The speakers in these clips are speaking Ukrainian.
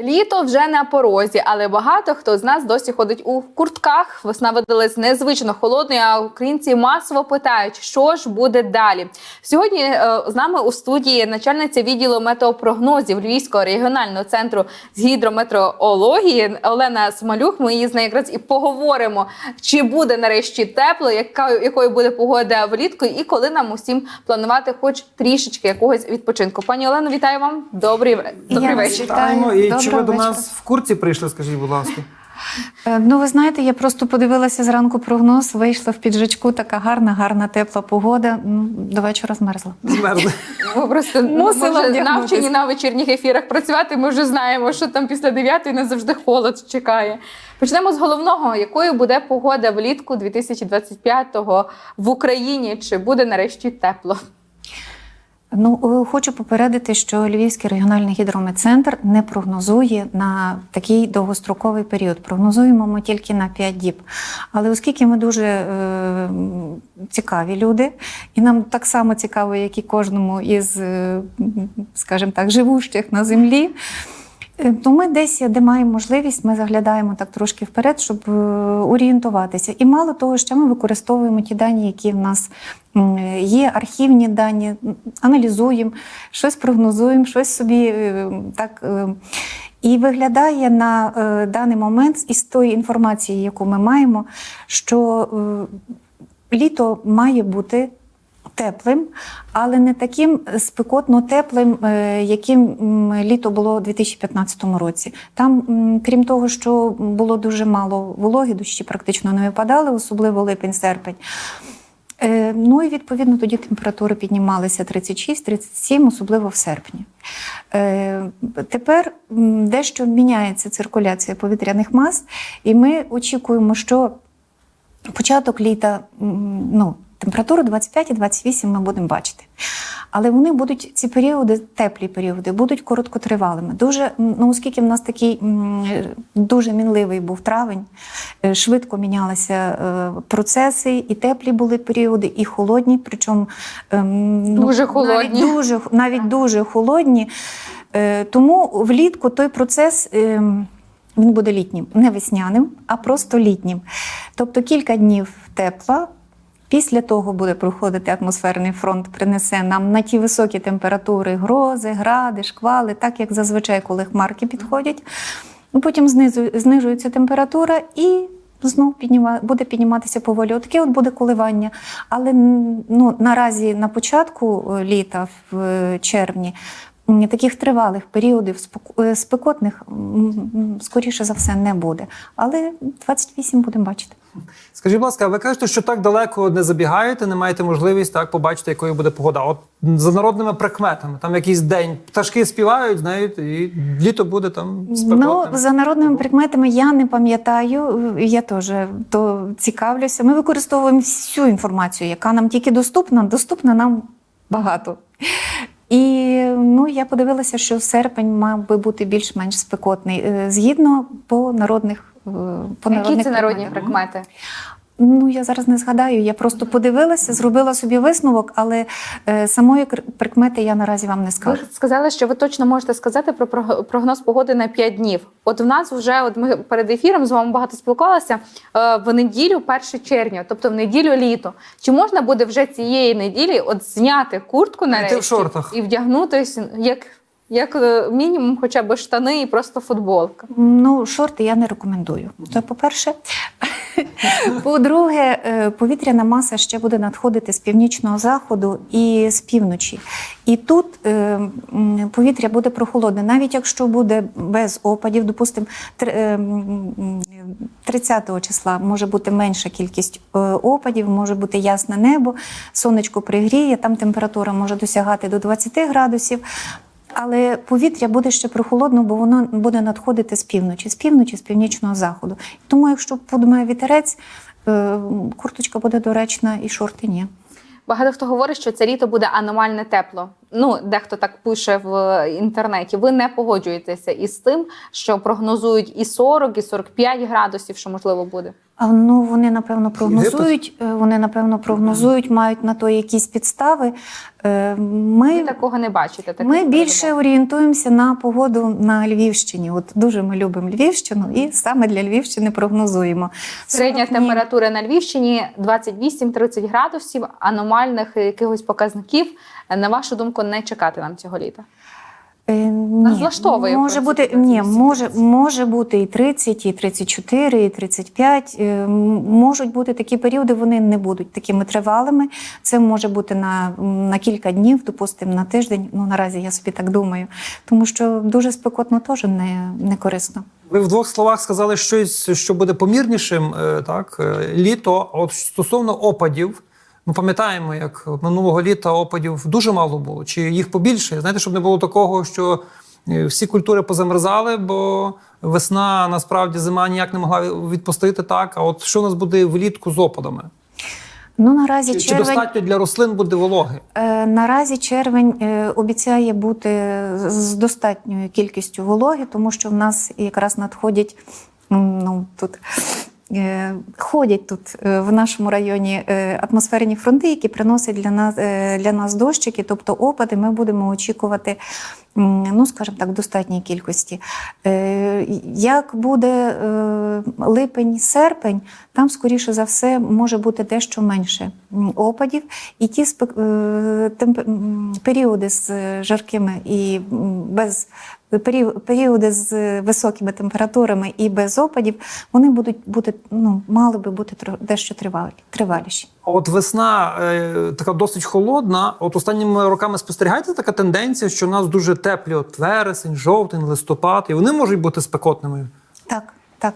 Літо вже на порозі, але багато хто з нас досі ходить у куртках. Весна видалась незвично холодною, а українці масово питають, що ж буде далі. Сьогодні е, з нами у студії начальниця відділу метеопрогнозів Львівського регіонального центру з гідрометеорології Олена Смалюк. Ми її з нею якраз і поговоримо, чи буде нарешті тепло, яка якою буде погода влітку, і коли нам усім планувати, хоч трішечки якогось відпочинку. Пані Олено, вітаю вам. Добрий, добрий вечір. Вітаємо. І чи ви до вечора. нас в курці прийшли, скажіть, будь ласка? Е, Ну, ви знаєте, я просто подивилася зранку прогноз, вийшла в піджачку, така гарна, гарна, тепла погода. Ну, до вечора змерзла. Змерзли. Ми просто Мусила ми вже навчені на вечірніх ефірах працювати. Ми вже знаємо, що там після 9 нас завжди холод чекає. Почнемо з головного: якою буде погода влітку 2025-го в Україні? Чи буде нарешті тепло? Ну, е, хочу попередити, що Львівський регіональний гідрометцентр не прогнозує на такий довгостроковий період. Прогнозуємо ми тільки на 5 діб. Але оскільки ми дуже е, цікаві люди, і нам так само цікаво, як і кожному із, е, скажімо так, живущих на землі. То ми десь, де маємо можливість, ми заглядаємо так трошки вперед, щоб е, орієнтуватися. І мало того, що ми використовуємо ті дані, які в нас є, архівні дані, аналізуємо, щось прогнозуємо, щось собі е, так. І виглядає на даний момент із тої інформації, яку ми маємо, що літо має бути теплим, але не таким спекотно теплим, е, яким літо було у 2015 році. Там, крім того, що було дуже мало вологи, дощі практично не випадали, особливо липень-серпень. Е, Ну і відповідно тоді температури піднімалися 36-37, особливо в серпні. Е, Тепер дещо міняється циркуляція повітряних мас, і ми очікуємо, що початок літа, ну, температуру 25 і 28 ми будемо бачити. Але вони будуть ці періоди, теплі періоди, будуть короткотривалими. Дуже, ну, оскільки в нас такий дуже мінливий був травень, е, швидко мінялися е, процеси, і теплі були періоди, і холодні, причому ем, ну, холодні. Навіть дуже, навіть дуже холодні. Е, Тому влітку той процес. ем, він буде літнім, не весняним, а просто літнім. Тобто кілька днів тепла. Після того буде проходити атмосферний фронт, принесе нам на ті високі температури грози, гради, шквали, так як зазвичай, коли хмарки підходять. Ну, Потім знижується температура і знов підніма, буде підніматися поволі. Отаке от буде коливання. Але ну, наразі на початку е, літа, в е, червні, таких тривалих періодів е, спекотних, скоріше за все, не буде. Але 28 будемо бачити. Скажіть, будь ласка, ви кажете, що так далеко не забігаєте, не маєте можливість так побачити, якою буде погода. От за народними прикметами, там якийсь день пташки співають, знаєте, і літо буде там Ну, за народними прикметами я не пам'ятаю, я теж то цікавлюся. Ми використовуємо всю інформацію, яка нам тільки доступна, доступна нам багато. І ну, я подивилася, що серпень мав би бути більш-менш спекотний, е, згідно по народних. По Які це народні прикмети? Ну, я зараз не згадаю. Я просто подивилася, зробила собі висновок, але е, самої прикмети я наразі вам не Ви скажу. сказали, що ви точно можете сказати про прог- прогноз погоди на 5 днів. От в нас вже, от ми перед ефіром з вами багато спілкувалися е, в неділю, 1 червня, тобто в неділю літо. Чи можна буде вже цієї неділі от зняти куртку нарешті в шортах. і вдягнутися як, як е, мінімум, хоча б штани і просто футболка? Ну, шорти я не рекомендую. Це по-перше. По-друге, е, повітряна маса ще буде надходити з північного заходу і з півночі. І тут е, повітря буде прохолодне, навіть якщо буде без опадів, допустимо, 30 числа може бути менша кількість опадів, може бути ясне небо, сонечко пригріє, там температура може досягати до 20 градусів. Але повітря буде ще прохолодно, бо воно буде надходити з півночі, з півночі, з північного заходу. Тому, якщо подумає вітерець, е, курточка буде доречна і шорти ні. Багато хто говорить, що це літо буде аномальне тепло. Ну дехто так пише в інтернеті. Ви не погоджуєтеся із тим, що прогнозують і 40, і 45 градусів, що можливо буде. А, Ну, вони напевно прогнозують. е, Вони напевно прогнозують, мають на то якісь підстави. Е, Ви Ми, такого не бачите. таких ми більше передумов? орієнтуємося на погоду на Львівщині. От дуже ми любимо Львівщину, і саме для Львівщини прогнозуємо. Середня 40 температура на Львівщині 28-30 градусів, аномальних якихось показників. На вашу думку, не чекати нам цього літа. Е, ні. влаштовує, може бути ні, може, може бути і 30, і 34, і 35. Е, Можуть бути такі періоди, вони не будуть такими тривалими. Це може бути на, на кілька днів, допустимо, на тиждень. Ну наразі я собі так думаю, тому що дуже спекотно теж не, не корисно. Ви в двох словах сказали щось, що буде помірнішим, е, так, літо. От стосовно опадів, ми пам'ятаємо, як минулого літа опадів дуже мало було, чи їх побільше. Знаєте, щоб не було такого, що е, всі культури позамерзали, бо весна насправді зима ніяк не могла відпустити так. А от що у нас буде влітку з опадами? Ну наразі Чи, чи достатньо для рослин буде вологи? Е, Наразі червень е, обіцяє бути з достатньою кількістю вологи, тому що в нас якраз надходять ну, тут. Е, Ходять тут е, в нашому районі е, атмосферні фронти, які приносять для нас для нас дощики, тобто опади. Ми будемо очікувати, ну скажімо так, достатній кількості. Е, Як буде е, липень-серпень, там, скоріше за все, може бути дещо менше опадів, і ті спек- е, періоди з жаркими і без періоди з високими температурами і без опадів, вони будуть бути, ну, мали би бути дещо тривалі, триваліші. А От весна е, така досить холодна. От останніми роками спостерігаєте така тенденція, що у нас дуже теплі от вересень, жовтень, листопад, і вони можуть бути спекотними. Так, так.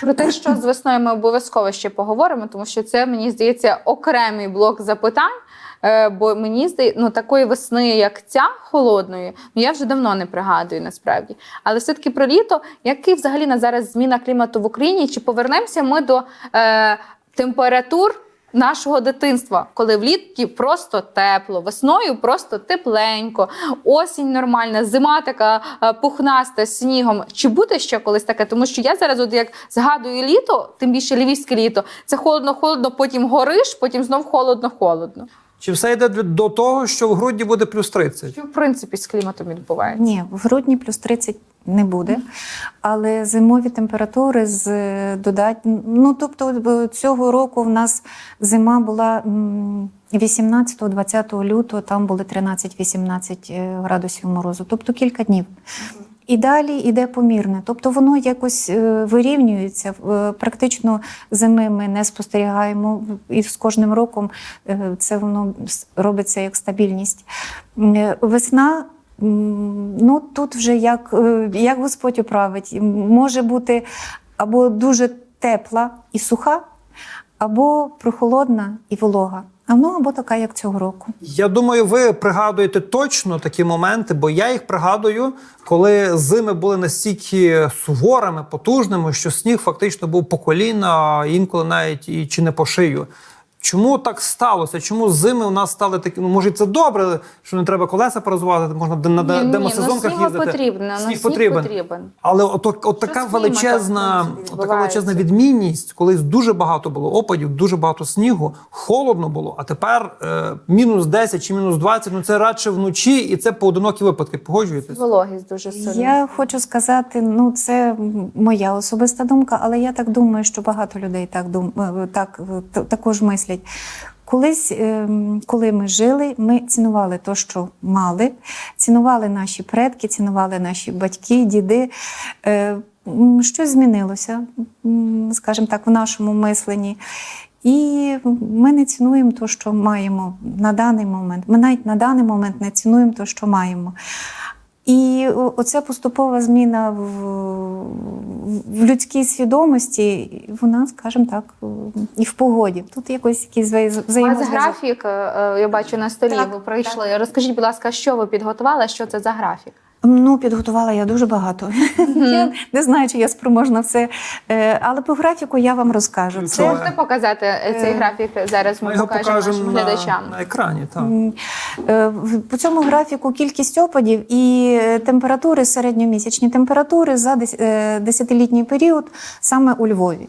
Про те, що з весною ми обов'язково ще поговоримо, тому що це мені здається окремий блок запитань. Е, Бо мені здається, ну такої весни, як ця холодної, ну я вже давно не пригадую насправді. Але все-таки про літо, який взагалі на зараз зміна клімату в Україні? Чи повернемося ми до е, температур нашого дитинства, коли влітку просто тепло, весною просто тепленько, осінь нормальна, зима така е, пухнаста з снігом. Чи буде ще колись таке? Тому що я зараз, от як згадую літо, тим більше львівське літо, це холодно-холодно, потім гориш, потім знов холодно-холодно. Чи все йде до того, що в грудні буде плюс 30? Що в принципі з кліматом відбувається? Ні, в грудні плюс 30 не буде, але зимові температури з додатнім. Ну тобто е, цього року в нас зима була 18-20 лютого, там були 13-18 е, градусів морозу, тобто кілька днів. І далі йде помірне, тобто воно якось е, вирівнюється. Е, Практично зими ми не спостерігаємо, і з кожним роком е, це воно робиться як стабільність. Е, Весна. Ну тут вже як, е, як Господь управить, може бути або дуже тепла і суха, або прохолодна і волога. А ну або така, як цього року. Я думаю, ви пригадуєте точно такі моменти, бо я їх пригадую, коли зими були настільки суворими, потужними, що сніг фактично був по коліна, інколи навіть і чи не по шию. Чому так сталося? Чому зими у нас стали такі? Ну, може, це добре, що не треба колеса перезвати, можна на Ні, ні, демосезонках снігу їздити. потрібно, Сніг сніг потрібен. потрібен. Але от, от, от така величезна, от така величезна відмінність, колись дуже багато було опадів, дуже багато снігу, холодно було. А тепер е, мінус 10 чи мінус 20, ну це радше вночі, і це поодинокі випадки. Погоджуєтесь? Вологість дуже сильна. Я хочу сказати, ну це моя особиста думка, але я так думаю, що багато людей так дум... е, так е, також мислять. Колись, ем, коли ми жили, ми цінували те, що мали, цінували наші предки, цінували наші батьки, діди. Е, Щось змінилося, скажімо так, в нашому мисленні. І ми не цінуємо те, що маємо на даний момент. Ми навіть на даний момент не цінуємо те, що маємо. І оця поступова зміна в, в людській свідомості, вона, скажімо так, і в погоді. Тут якось якісь взаємозв'язок. У вас графік, е, я бачу на столі. Так, ви прийшли. Розкажіть, будь ласка, що ви підготували? Що це за графік? Ну, підготувала я дуже багато. Я не знаю, чи я спроможна все. Е, Але по графіку я вам розкажу. Ну, Це Можете показати е, цей графік зараз? Ми Ми його покажемо нашим покажемо на, глядачам. на екрані. Так. Е, по цьому графіку кількість опадів і е, температури, середньомісячні температури за е, десятилітній період саме у Львові.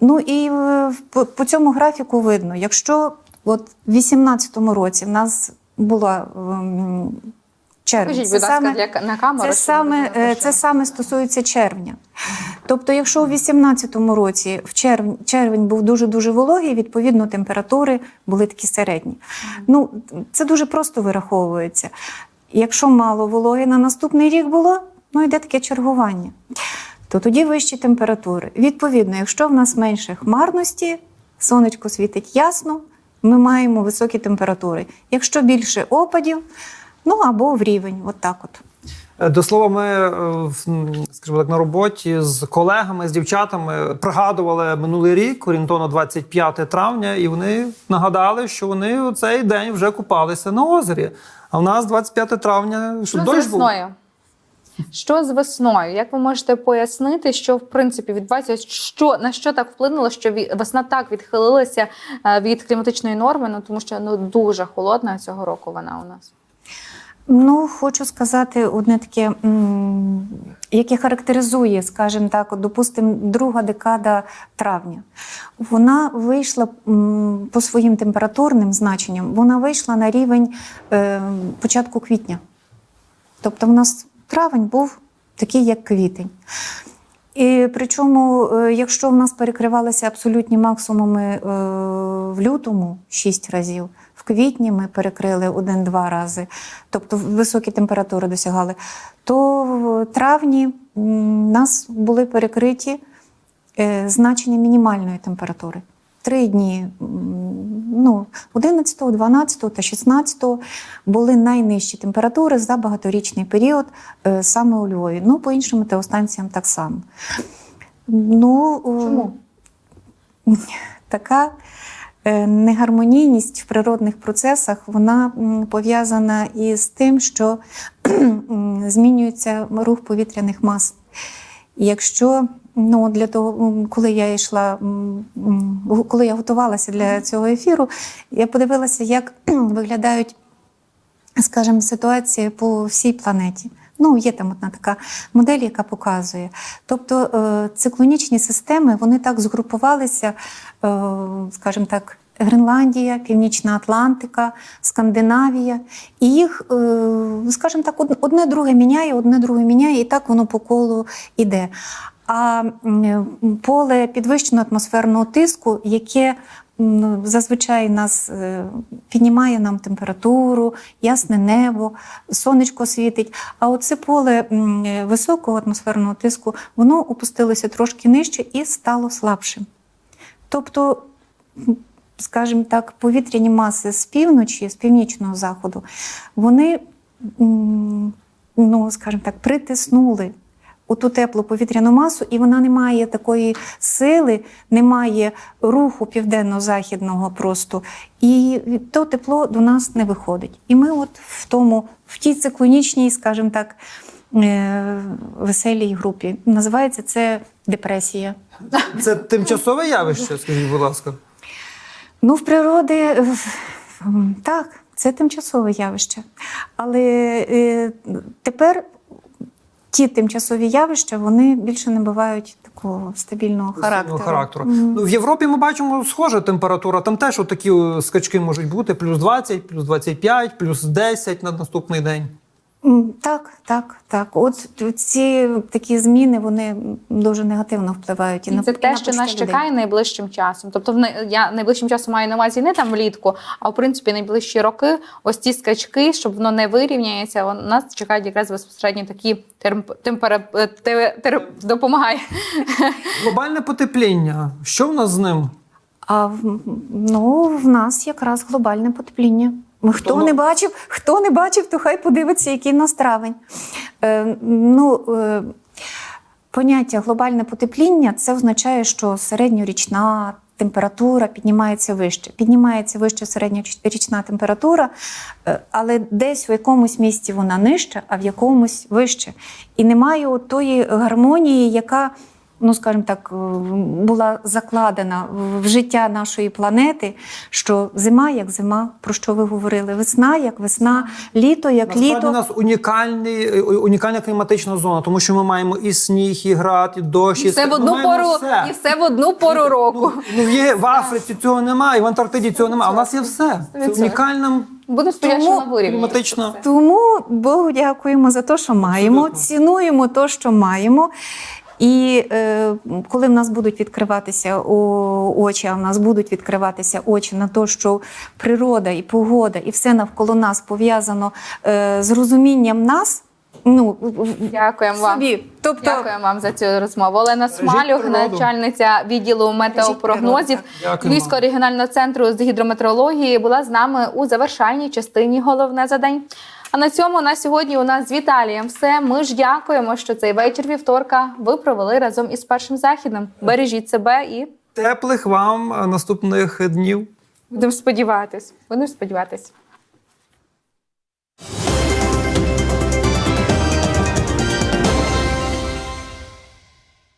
Ну і е, по, цьому графіку видно, якщо от в 18-му році в нас була ем, червень, Скажіть, будь ласка, саме- для на камеру. це саме, е, це саме стосується червня. Тобто, якщо у 2018 році в червень, червень був дуже-дуже вологий, відповідно, температури були такі середні. Ну, це дуже просто вираховується. Якщо мало вологи на наступний рік було, ну йде таке чергування. То тоді вищі температури. Відповідно, якщо в нас менше хмарності, сонечко світить ясно, ми маємо високі температури. Якщо більше опадів, ну або в рівень, от так от. Е, До слова, ми е, скажімо так, на роботі з колегами, з дівчатами пригадували минулий рік, орієнтовно 25 травня, і вони нагадали, що вони у цей день вже купалися на озері. А в нас 25 травня, що Що з дощ був. весною? Що з весною? Як ви можете пояснити, що в принципі відбувається, що на що так вплинуло, що весна так відхилилася е, від кліматичної норми? Ну тому що ну дуже холодна цього року вона у нас. Ну, хочу сказати одне таке, яке характеризує, скажімо так, допустимо, друга декада травня. Вона вийшла по своїм температурним значенням, вона вийшла на рівень е, початку квітня. Тобто, в нас травень був такий, як квітень. І причому, е, якщо в нас перекривалися абсолютні максимуми е, в лютому 6 разів, в квітні ми перекрили один-два рази, тобто високі температури досягали, то в травні нас були перекриті е, значення мінімальної температури. Три дні, ну, 11, 12 та 16 були найнижчі температури за багаторічний період е, саме у Львові. Ну, по іншим метеостанціям так само. Ну, е, Чому? така е, негармонійність в природних процесах вона пов'язана із тим, що змінюється рух повітряних мас. І Якщо ну, для того, коли я йшла, коли я готувалася для цього ефіру, я подивилася, як виглядають, скажімо, ситуації по всій планеті. Ну, є там одна така модель, яка показує. Тобто е, циклонічні системи вони так згрупувалися, е, скажімо так, Гренландія, Північна Атлантика, Скандинавія. І їх, е, скажімо так, одне друге міняє, одне друге міняє, і так воно по колу йде. А поле підвищеного атмосферного тиску, яке зазвичай нас е, піднімає нам температуру, ясне небо, сонечко світить. А оце поле високого атмосферного тиску, воно опустилося трошки нижче і стало слабшим. Тобто, скажімо так, повітряні маси з півночі, з північного заходу, вони, ну, скажімо так, притиснули у ту теплу повітряну масу, і вона не має такої сили, не має руху південно-західного просто. І то тепло до нас не виходить. І ми от в тому, в тій циклонічній, скажімо так, е, веселій групі. Називається це депресія. Це тимчасове явище, скажіть, будь ласка. Ну, в природи так, це тимчасове явище. Але е, тепер ті тимчасові явища вони більше не бувають такого стабільного характеру. характеру. Мгм. Ну, в Європі ми бачимо схожа температура. Там теж такі скачки можуть бути: плюс 20, плюс 25, плюс 10 на наступний день. Так, так, так. От ці такі зміни вони дуже негативно впливають і, І на це те, на що нас людей. чекає найближчим часом. Тобто, я найближчим часом маю на увазі не там влітку, а в принципі найближчі роки, ось ці скачки, щоб воно не вирівняється. вон- Нас чекають якраз безпосередньо такі темпера... е, тер- допомагає. Глобальне потепління. Що в нас з ним? А ну, в нас якраз глобальне потепління. Хто Тому- не бачив, хто не бачив, то хай подивиться, який в нас травень. Е, ну, е, поняття глобальне потепління це означає, що середньорічна температура піднімається вище. Піднімається вище середньорічна температура, е, але десь в якомусь місці вона нижча, а в якомусь вище. І немає тої гармонії, яка. Ну, скажімо так, е, була закладена в життя нашої планети, що зима як зима, про що ви говорили? Весна як весна, літо як Насправді літо. у нас унікальний, е, унікальна кліматична зона, тому що ми маємо і сніг, і град, і дощ, І все в одну пору, все. і все в одну пору року. Ну, є в Африці цього немає, в Антарктиді цього немає. А в нас є все. Це унікальна Будемо сподіватися, на вирівні. Тому Богу дякуємо за те, що маємо, Абсолютно. цінуємо те, що маємо. І е, коли в нас будуть відкриватися очі, а в нас будуть відкриватися очі на те, що природа і погода, і все навколо нас пов'язано е, з розумінням нас. Ну, Дякуємо вам. Тобто, Дякуємо вам за цю розмову. Олена Смалюх, начальниця відділу метеопрогнозів Львівського регіонального центру з гідрометеорології, була з нами у завершальній частині. Головне за день. А на цьому на сьогодні у нас з Віталієм все. Ми ж дякуємо, що цей вечір вівторка ви провели разом із першим західним. Бережіть себе і Теплих вам е, наступних днів. будемо сподіватись. Будемо сподіватись.